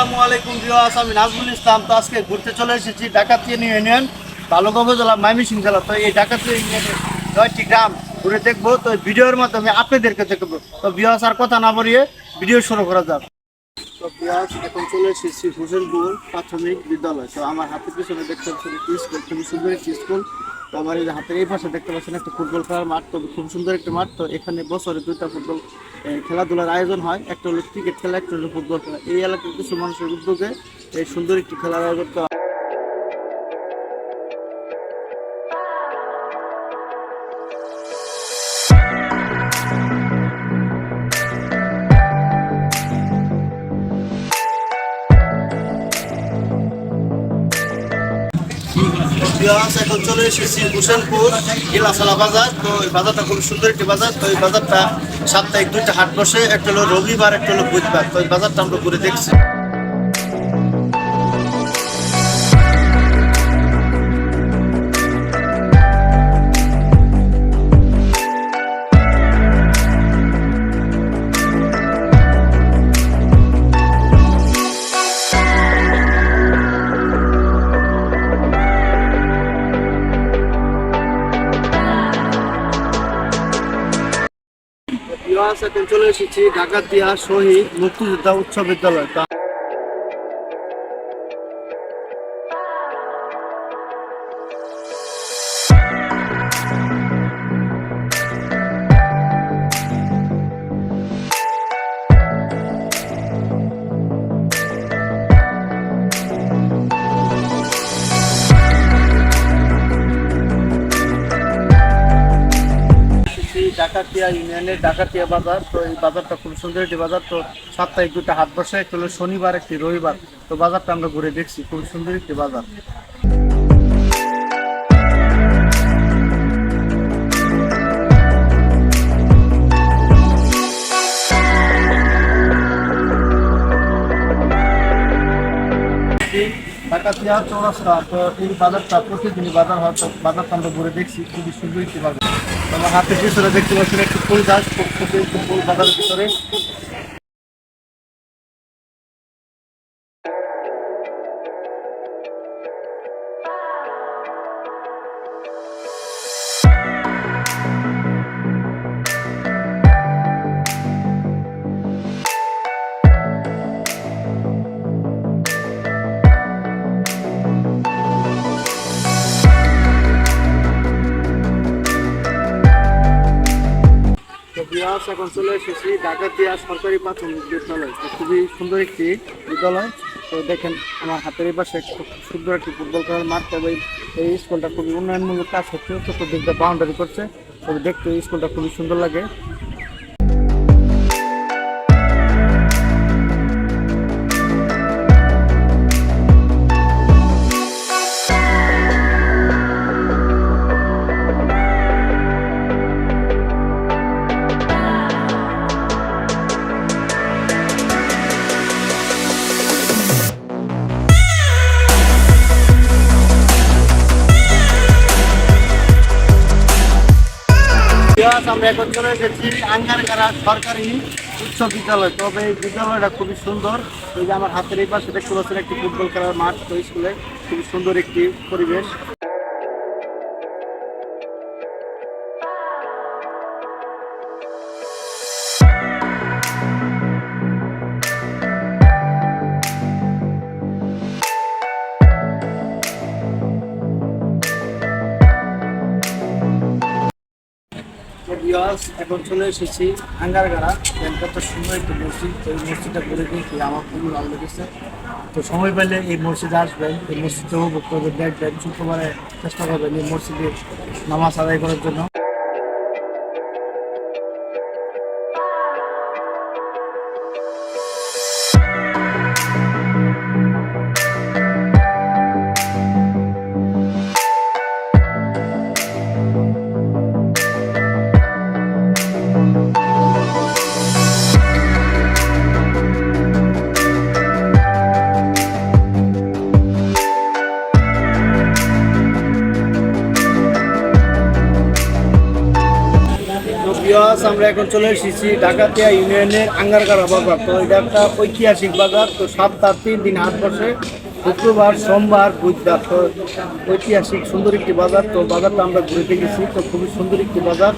আসসালামু আলাইকুম ভিউয়ার্স, আমি নাজমুল ইসলাম। তো আজকে ঘুরতে চলে এসেছি ডাকাতিয়া ইউনিয়ন বালুগঙ্গ জেলা ময়মনসিং জেলা। তো এই ডাকাতিয়া ইউনিয়নের নয়টি গ্রাম ঘুরে দেখব। তো ভিডিওর মাধ্যমে আপনাদেরকে দেখব। তো ভিউয়ার্স, আর কথা না বলিয়ে ভিডিও শুরু করা যাক। তো ভিউয়ার্স, এখন চলে এসেছি হোসেনপুর প্রাথমিক বিদ্যালয়। তো আমার হাতের পিছনে দেখতে একটি স্কুল, খুবই সুন্দর একটি স্কুল। তো আমার এই হাতের এই পাশে দেখতে পাচ্ছেন একটা ফুটবল খেলার মাঠ তো খুব সুন্দর একটা মাঠ। তো এখানে বছরে দুইটা ফুটবল খেলাধুলার আয়োজন হয়। একটা হলো ক্রিকেট খেলা, একটা হলো ফুটবল খেলা। এই এলাকার কিছু মানুষের উদ্যোগে এই সুন্দর একটি খেলার আয়োজন করা বিহাস এখন চলে এসেছি হুসেনপুর গিলাসালা বাজার। তো এই বাজারটা খুব সুন্দর একটি বাজার। তো এই বাজারটা সাপ্তাহিক দুইটা হাট বসে, একটা হলো রবিবার, একটা হলো বুধবার। তো এই বাজারটা আমরা ঘুরে দেখছি। এখন চলে এসেছি ঢাকাতিয়া শহীদ মুক্তিযোদ্ধা উচ্চ বিদ্যালয়। ডাকাতিয়া ইউনিয়নের ডাকাতিয়া বাজার, তো এই বাজারটা খুব সুন্দর একটি বাজার। তো সাপ্তাহিক দুটা হাট বসে একটি শনিবার একটি রবিবার। তো বাজারটা আমরা ঘুরে দেখছি, খুব সুন্দর একটি বাজার। চৌরাস্তা, তো এই বাজারটা প্রতিদিনই বাজার হয়, তো বাজারটা আমরা ঘুরে দেখছি, খুবই সুন্দর একটি বাজার। আমার হাতের পিছনে দেখতে পাচ্ছেন একটু ফুল গাছ ফুল গাছের ভিতরে। বিহাস এখন এসেছি ডাকাতিয়া সরকারি প্রাথমিক বিদ্যালয়। খুবই সুন্দর একটি বিদ্যালয়। তো দেখেন, আমার হাতের পাশে খুব সুন্দর একটি ফুটবল খেলার মাঠ তবে এই স্কুলটা খুবই উন্নয়নমূলক কাজ হচ্ছে চতুর্দিকটা বাউন্ডারি করছে। তবে দেখতে স্কুলটা খুবই সুন্দর লাগে। বিহাস আমরা এখন চলে এসেছি আঙ্গারগাড়া সরকারি উচ্চ বিদ্যালয়। তবে এই বিদ্যালয়টা খুবই সুন্দর। এই যে আমার হাতের এই পাশে দেখতে পাচ্ছেন একটি ফুটবল খেলার মাঠ তো স্কুলে খুবই সুন্দর একটি পরিবেশ। বিয়াস এখন চলে এসেছি আঙ্গারগাড়া। কত সুন্দর একটি মসজিদ, তো এই মসজিদটা ঘুরে দেখি আমার খুবই ভালো লেগেছে। তো সময় পেলে এই মসজিদে আসবেন, এই মসজিদটা উপভোগ করবেন, দেখবেন, শুক্রবারে চেষ্টা করবেন এই মসজিদে নামাজ আদায় করার জন্য। আমরা এখন চলে এসেছি ডাকাতিয়া ইউনিয়নের আঙ্গারকার বাজার তো এটা একটা ঐতিহাসিক বাজার, তো সপ্তাহ তিন দিন হাট বসে, শুক্রবার, সোমবার, বুধবার। তো ঐতিহাসিক সুন্দর একটি বাজার, তো বাজারটা আমরা ঘুরে দেখেছি, তো খুবই সুন্দর একটি বাজার।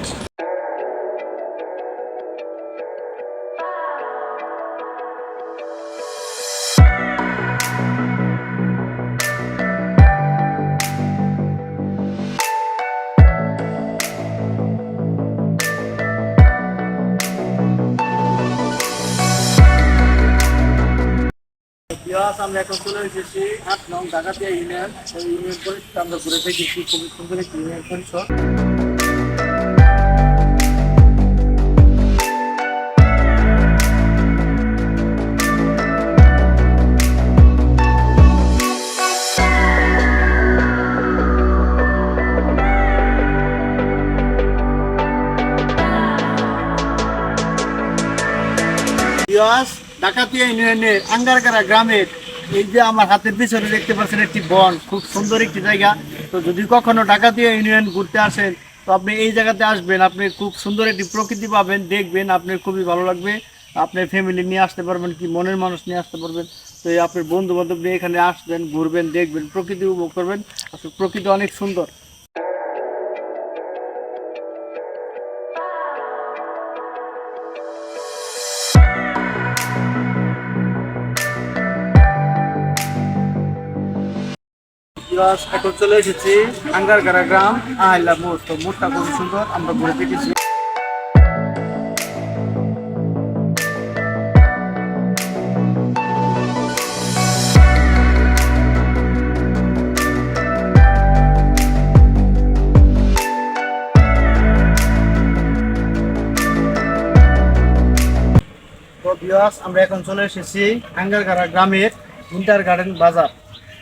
বিয়াস আমরা এখন চলে এসেছি আট নং ডাকাতিয়া ইউনিয়ন। তো ইউনিয়ন পরিষদ আমরা ঘুরে দেখেছি খুবই ইউনিয়নের আঙ্গারকারা গ্রামের এই যে আমার হাতের পিছনে দেখতে পাচ্ছেন একটি বন, খুব সুন্দর একটি জায়গা। তো যদি কখনো ঢাকা দিয়ে ইউনিয়ন ঘুরতে আসেন, তো আপনি এই জায়গাতে আসবেন, আপনি খুব সুন্দর একটি প্রকৃতি পাবেন, দেখবেন আপনার খুবই ভালো লাগবে। আপনার ফ্যামিলি নিয়ে আসতে পারবেন কি, মনের মানুষ নিয়ে আসতে পারবেন। তো আপনার বন্ধু বান্ধব নিয়ে এখানে আসবেন, ঘুরবেন, দেখবেন, প্রকৃতি উপভোগ করবেন। আসলে প্রকৃতি অনেক সুন্দর। বিরাজ এখন চলে এসেছি আঙ্গারগাড়া গ্রাম, আহিলা মোড়। তো মোড়টা খুব সুন্দর, আমরা ঘুরে দেখেছি। আমরা এখন চলে এসেছি আঙ্গারগাড়া গ্রামের ইন্টার গার্ডেন বাজার।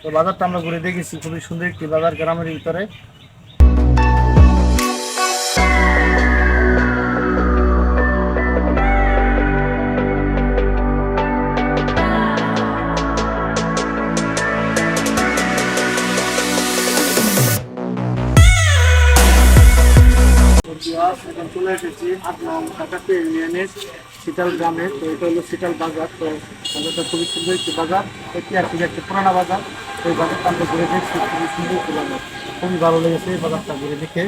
তো বাজারটা আমরা ঘুরে দেখেছি খুবই সুন্দর একটি বাজার গ্রামের ভিতরে। চলে এসেছি ইউনিয়নের শীতল গ্রামে, তো এটা হলো শীতল বাজার। তো বাজারটা খুবই সুন্দর একটি বাজার, ঐতিহাসিক একটি পুরানা বাজার। তো এই বাজারটা আমরা ঘুরে দেখছি, খুবই সুন্দর একটি বাজার। খুবই ভালো লেগেছে এই বাজারটা ঘুরে দেখে।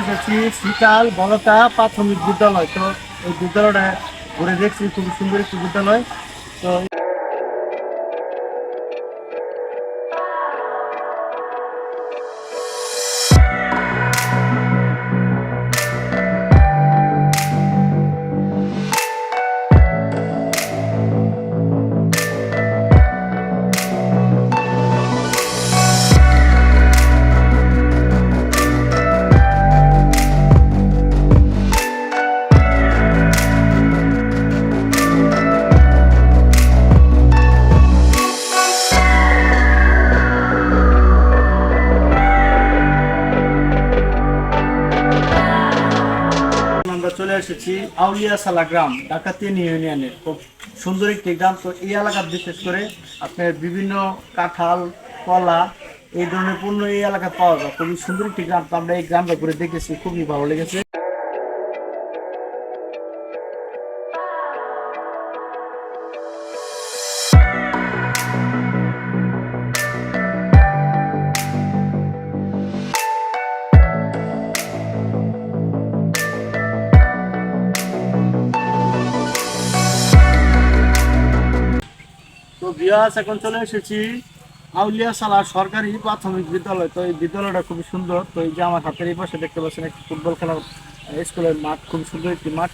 এসেছি শীতাল বলতা প্রাথমিক বিদ্যালয়। তো এই বিদ্যালয়টা ঘুরে দেখছি খুব সুন্দর একটি বিদ্যালয়। তো এসেছি আউলিয়া সালা গ্রাম ঢাকা তিন ইউনিয়নের। খুব সুন্দর একটি গ্রাম। তো এই এলাকা বিশেষ করে আপনার বিভিন্ন কাঁঠাল, কলা, এই ধরনের পণ্য এই এলাকায় পাওয়া যায়। খুবই সুন্দর একটি গ্রাম। তো আমরা এই গ্রামটা ঘুরে দেখেছি। খুবই ভালো লেগেছে। বিয়াস এখন চলে এসেছি আউলিয়া সালা সরকারি প্রাথমিক বিদ্যালয়। তো এই বিদ্যালয়টা খুবই সুন্দর। তো এই যে আমার হাতের এই পাশে দেখতে পাচ্ছেন একটি ফুটবল খেলার স্কুলের মাঠ, খুবই সুন্দর একটি মাঠ।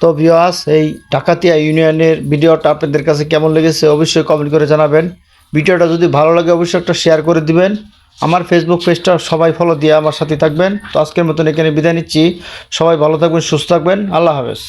তো ভিওয়াস এই ডাকাতিয়া ইউনিয়নের ভিডিওটা আপনাদের কাছে কেমন লেগেছে অবশ্যই কমেন্ট করে জানাবেন। ভিডিওটা যদি ভালো লাগে, অবশ্যই একটা শেয়ার করে দিবেন। আমার ফেসবুক পেজটা সবাই ফলো দিয়ে আমার সাথে থাকবেন। তো আজকের মতন এখানে বিদায় নিচ্ছি। সবাই ভালো থাকবেন, সুস্থ থাকবেন। আল্লাহ হাফেজ।